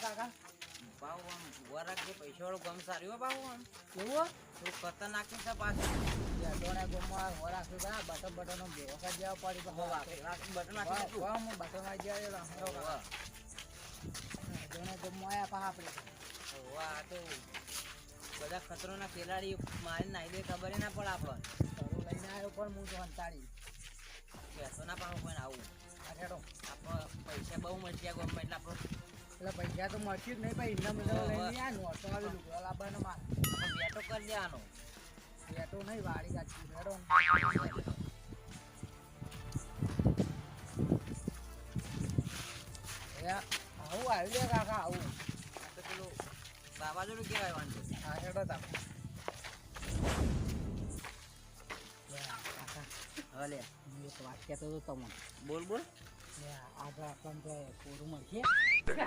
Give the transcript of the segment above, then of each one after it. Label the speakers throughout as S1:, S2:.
S1: કાકા?
S2: ભાવ આમ ઊભા રાખજે પૈસા વાળો ગમ સારી હોય ભાવ આમ.
S1: એવું
S2: તું ખતરનાક છે પાછું.
S1: જટોને ગોમાં હો રાખ્યું કા બટન બટન જેવા પડી તો
S2: બટન નાખી.
S1: હું બટન આયા પા આપણે.
S2: વાહ તો બધા ખતરોના ખેલાડી મારી નાઈ દે ખબર ના પડે આપણને.
S1: સરું લઈને આવ્યો પણ હું તો હંતાડી.
S2: કહેતો ના પાડો આવું. આપણે પૈસા બહુ મળી ગયા ગમે એટલે આપણો
S1: એટલે પૈસા તો મળશે જ નહીં ભાઈ. ઇન્દા મિલા લઈને આ નોટો આવી લુગડો લાવવાનો માર.
S2: બેટો કરી દેવાનો.
S1: બેટો નહીં વાળી કાચી હેડો આવું આવી લે કાકા આવું.
S2: તો પેલું જોડું કહેવાય વાંધો
S1: હા હેડો તા લે એક વાત કહેતો હતો તમને.
S2: બોલ બોલ.
S1: આગળ આપણને કોરું મળશે.
S2: તું.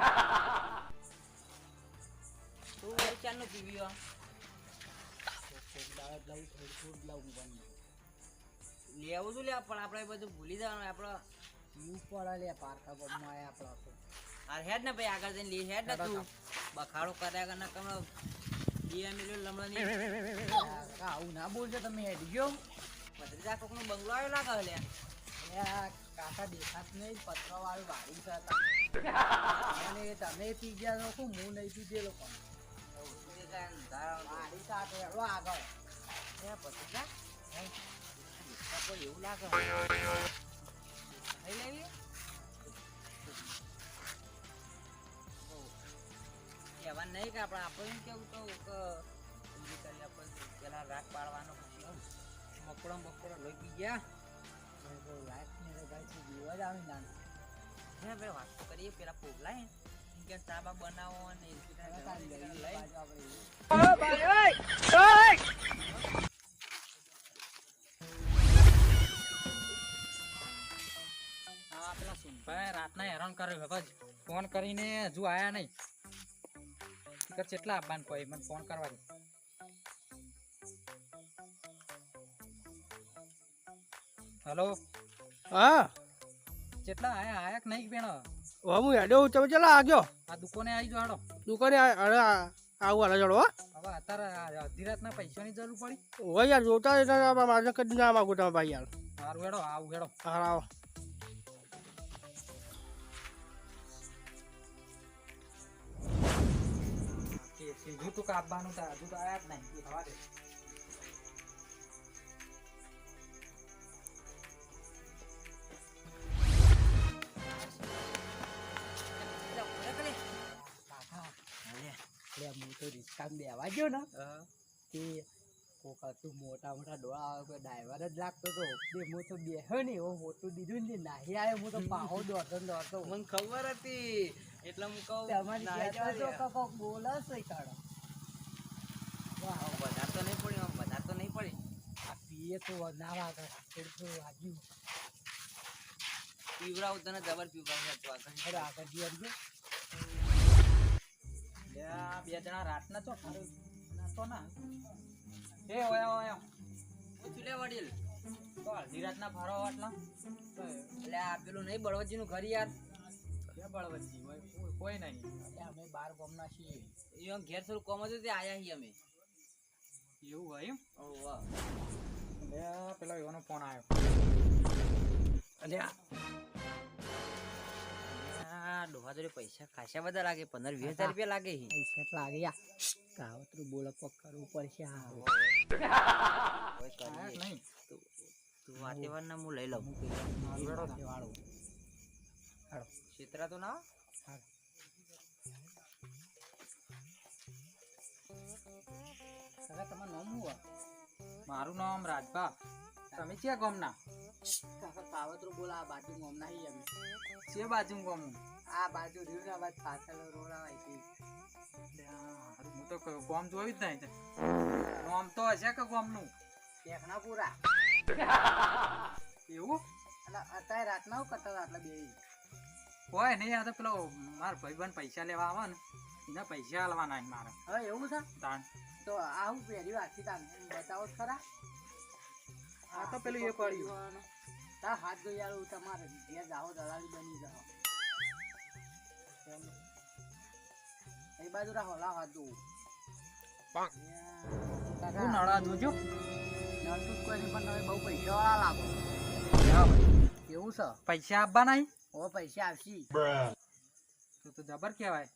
S2: લેવું શું લે પણ આપણે બધું ભૂલી જવાનું આપણે
S1: યુ પડે લે પારકા ગમમાં આયા આપણા તો
S2: અરે હેડ ને ભાઈ આગળ જઈને લે હેડ ને તું બખાડો કર્યા કર તમે કમળો લિયા મિલ્યો ની
S1: આવું ના બોલજો તમે હેડ ગયો
S2: ભત્રીજા કોકનો બંગલો આવ્યો લાગે લે
S1: કાકા દેખાત નહીં પથરા વાળું વાળી છે અને તમે પી ગયા લોકો હું નહીં પીધેલો પણ વાળી સાથે હેડો આગળ.
S2: આપણે આપણે એમ કેવું તો કે ઊંધી કરી આપણે પેલા રાખ પાડવાનો પછી મકડો મકડો લઈ ગયા.
S1: તો લાઈફ ને તો ભાઈ જીવા જ આવી
S2: હે વાત કરીએ પેલા કે બનાવો અને લઈ
S3: રાતના હેરાન કર્યો હવે ફોન કરીને હજુ આયા નહીં. ટિકટ કેટલા આપવાનું કોઈ? મને ફોન કરવા હલો?
S4: હા.
S3: કેટલા આયા આયા નહીં બેન?
S4: હવે હું હેડ્યો તમે ચલા આગ્યો?
S3: આ દુકાને આવી જાડો.
S4: દુકાને અરે આવું હાલે હા.
S3: હવે અત્યારે અધી અડધી રાતના પૈસાની જરૂર પડી.
S4: હોય યાર જોતા એટલે મારે કદી ના માગું તમે ભાઈ યાર.
S3: સારું હેડો આવું હેડો.
S4: હા આવો.
S3: સીધું તું કાપવાનું તા હજુ તો આયા જ નહીં તો
S1: રિક્ષામાં બેવા ગયો ને. તે કોક તું મોટા મોટા ડોળા આવે કોઈ ડ્રાઈવર જ લાગતો તો તે હું તો બેહ્યો ને એવો મોટું દીધું ને નાહી આવ્યો હું તો પાહો દોડતો ને દોડતો.
S2: મને ખબર હતી. એટલે હું કહું
S1: તમારી કહેતો તો કોક બોલે છે કાળો. વાહ
S2: બધા તો નહીં પડી આમ બધા તો નહીં પડી
S1: આ પીએ તો ના વાગે થોડું વાગ્યું.
S2: પીવડાવું તને જબર તું આગળ.
S1: આગળ
S3: આ બે જણા રાતના તો ખારું નાતો ના. એ ઓયા ઓયા
S2: પૂછ્યું લે વડીલ.
S3: તો અડધી રાતના ફરો આટલા.
S2: એટલે આ પેલું નહીં બળવતજીનું ઘર યાર.
S3: કે બળવતજી કોઈ- નહીં.
S1: એટલે અમે બાર ગામના છીએ.
S2: એ ઘેર થોડું કોમ હતું તે આયા છીએ અમે.
S3: એવું હોય એમ?
S2: ઓહ, વાહ.
S3: પેલો એવાનો ફોન આવ્યો
S2: અલ્યા. આ ડોહા જોડે પૈસા ખાસા બધા લાગે પંદર વીસ હજાર રૂપિયા લાગે
S1: પૈસા જ લાગે યા કાવતરું બોલો પગ કરવું પડશે હા
S2: કોઈ
S3: આયા
S2: કરીએ.
S3: જ નહીં.
S2: તું- તું વાતે વાર ના હું લઈ લઉં.
S1: વાળો. વાળો
S2: તો ના
S1: કાકા તમારું નામ
S3: મારું નામ રાજભા. તમે ક્યાં ગામના?
S1: કાકા કાવતરું બોલા આ બાજુ ગામના છીએ અમે.
S3: છે બાજુ ગોમ
S1: આ બાજુ ને આ બાજુ પાછળ રોડ આવે છે.
S3: હું તો ગોમ જોયું જ નહીં. નામ તો હશે કે ગામનું?
S1: ટેકના પૂરા
S3: એવું?
S1: એટલે અત્યારે રાતના હું કરતા હતા આટલા બે
S3: હોય નહીં આ તો પેલો મારા ભાઈબંધ પૈસા લેવા આવે ને એના પૈસા આલવાના છે મારે.
S1: હવે એવું છે? તો આ હું પહેરી વાંચી તાને બતાવો ખરા.
S3: આ તો પેલું એ પડ્યું
S1: તાર હાથ ધોઈ આવું તમારે ઘેર જાઓ દલાલી બની જાઓ. બાજુ રાખો લાવ હાથ. કાકા,
S3: હું નળા જોજો.
S1: નડતું જ કોઈ નહીં, પણ તમે બહુ પૈસાવાળા લાગો. કેવું છે?
S3: પૈસા આપવા નહીં?
S1: ઓ પૈસા આવશી
S3: તો તો જબર કહેવાય.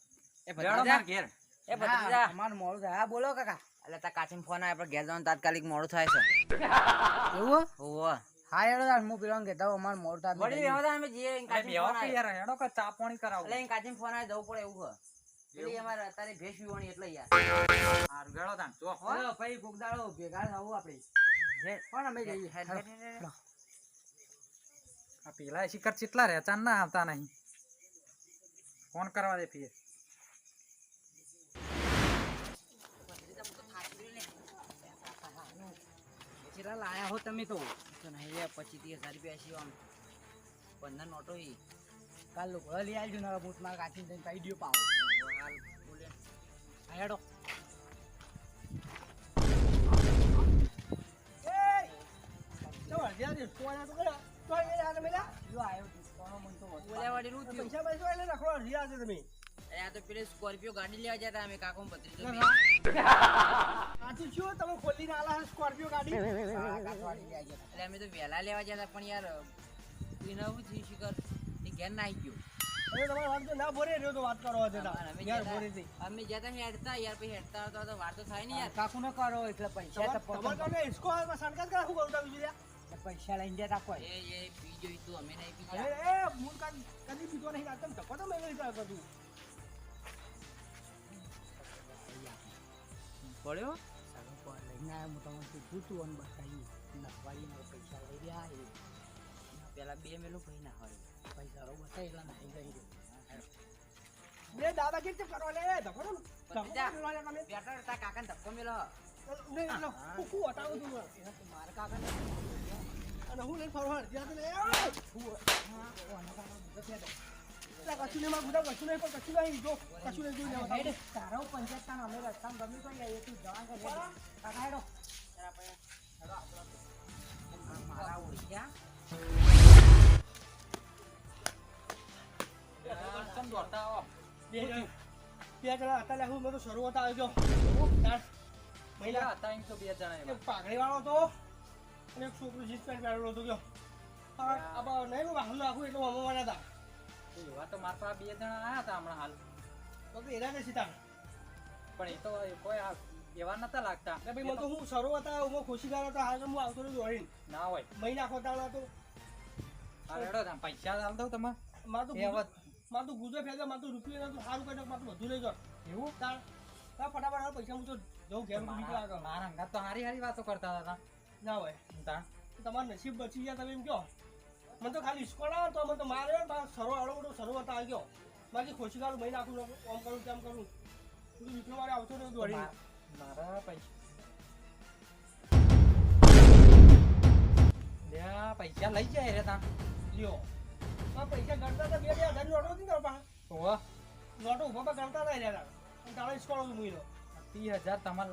S2: એ
S3: લેવડો ઘેર.
S2: એ ભત્રીજા.
S1: અમારું મોડું થાય. હા બોલો કાકા.
S2: એટલે તા કાચીમ ફોન આવે આપણે ઘેર જવાનું તાત્કાલિક મોડું થાય છે.
S1: એવું?
S2: હોવે.
S1: હા એડો તાર હું પેલા હોઉં, અમારું મોડું થાય.
S2: વળી એવો અમે જઈએ કાચીમ ફોન આવે.
S3: યાર એડો કા ચા પાણી કરાવો.
S2: એટલે અહીં કાચીમ ફોન આવે જવું પડે એવું પેલી અમારે અત્યારે ભેંસ વિવાણી એટલે યાર.
S3: હારું ગેળો તાન જો. હો.
S1: ચલો, પછી ભેગા થવું આપણે પણ અમે જઈએ.
S3: આ પેલા શિખર ચેટલા રહેચાન ના આવતા નહીં. ફોન કરવા દે ફીએ
S2: કેટલા લાયા હો તમે તો. નહીં પછી પચીસ ત્રીસ હજાર રૂપિયા છે આમ. પંદર નોટો એ
S1: કાલ લોકો લઈ આવજો ને બૂટ માર કાચીને થઈને કઈ દો પાવો.
S2: હાલ બોલે.
S1: હેડો. જો આયો ડિસ્કાઉન્ટ મને તો વધુ
S2: થયું આ તો પેલી સ્કોર્પિયો ગાડી લેવા જતા અમે કાકો ભત્રીજો બે.
S1: કાકા આલા સ્કોર્પિયો ગાડી?
S2: એટલે અમે તો વહેલા લેવા જતા પણ યાર શું થયું શિખર એ ઘેર ના આવી ગયો અને અમે જતા- અમે જતા હેડતા યાર પછી હેડતા આવતા તો વાર તો થાય ને યાર.
S1: કાકુ ન કરો એટલે પૈસા તો બીજું? પૈસા લઈને જતા કોઈ.
S2: એ એ પી જોઈ તું અમે નહીં પીજા પડ્યો?
S1: સારું લઈને આવ્યો હું તમને તું અને બતાવી નખવાડીને પૈસા લઈ રહ્યા એ.
S2: પેલા બે મેલું ભાઈ ના હોય.
S1: પૈસા રો બતાવી એટલે નાહી ગઈ
S2: બેટા તાર કાકાને ધક્કો મેલો.
S1: મારા કાકા ને હેડ. તારો પંચાયત તાન અમે રસ્તામાં ગમે કોઈ આવીએ તું જવાન કર. કાકા હેડો.
S2: મારા ઓળી ગયા
S3: ચમ દોડતા આવો
S4: શરૂઆત આવ્યો
S3: મહિલા. હતા એમ તો બે જણા.
S4: પાઘડી વાળો હતો અને એક છોકરો જીત પેન્ટ પહેરેલો હતો ગયો નહીં વાહન નાખું એટલે મમ્મા હતા.
S3: એવા તો મારા પાસે બે જણા આવ્યા હતા હમણાં હાલ.
S4: તો તો નથી તમે
S3: પણ એ તો કોઈ આ એવા નતા લાગતા.
S4: એટલે ભાઈ મને તો હું સરો હતા હું ખુશી ગાળો હતો હાલ હું આવતો જ હોય
S3: ના હોય.
S4: મહિના નાખો તો
S3: આ રેડો પૈસા હાલ દઉં તમે
S4: મારું તો
S3: હવે
S4: તો ગુજો ફેદા મારું તો રૂપિયા નતું સારું કરી મારું બધું લઈ જાવ
S3: એવું?
S4: તાર ફટાફટ પૈસા હું તો જઉં ઘેર
S3: મારા અંગાત તો હારી હારી વાતો કરતા હતા.
S4: ના હોય. તમારું નસીબ બચી ગયા તમે એમ કહો. મને તો ખાલી સ્કોડ આવે તો મને તો મારે સરો આવડો મોટો સરો હતા આવી ગયો. બાકી ખોશી ગાળું મહી નાખું આમ કરું તેમ કરું. તું વિક્રમ મારે આવતો રહ્યો દોડી
S3: મારા પૈસા. પૈસા લઈ જાય રે તા.
S4: લ્યો. આ પૈસા ગણતા હતા બે બે હજાર નોટો હતી તારા પાસે. નોટો ઊભા પર ગણતા હતા રહ્યા તારા. સ્કોડ મૂકી દો
S3: ત્રીસ હજાર તમારે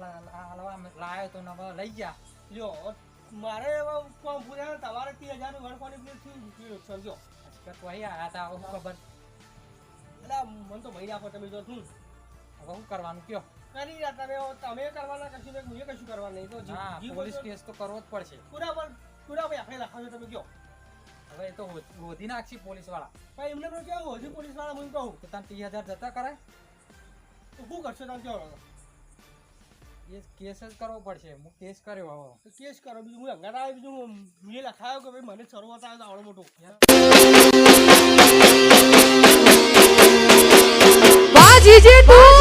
S3: લાવ્યો તો લઈ જા.
S4: લ્યો મારે એવા કોમ પૂરા તમારે ત્રીસ હજારનું ગણવાની પ્લેટ થયું? સમજો.
S3: તો અહીંયા આયા તા આવું ખબર?
S4: એટલે મને તો મહી નાખો તમે જો શું.
S3: હવે શું કરવાનું કયો?
S4: કરી રહ્યા તમે તમે કરવાના કશું નહીં હું કશું કરવાનું નહીં. તો
S3: હા પોલીસ કેસ તો કરવો જ પડશે.
S4: પૂરા પર પૂરા ભાઈ આપણે લખાવજો તમે કયો.
S3: હવે એ તો વધી હોધી નાખશે પોલીસવાળા
S4: ભાઈ એમને કેવું હજુ પોલીસવાળા મને કહું.
S3: તો તમે ત્રીસ હજાર જતા કરાય?
S4: તો શું કરશો તમે કહો
S3: કેસ જ કરવો પડશે. હું કેસ કર્યો હવે.
S4: કેસ કરો. બીજું હું અંગાત આવ્યો બીજું હું મેં લખાયો કે ભાઈ મને શરૂઆત આવ્યો તો આવડો મોટો.
S5: બાજી જીજે તું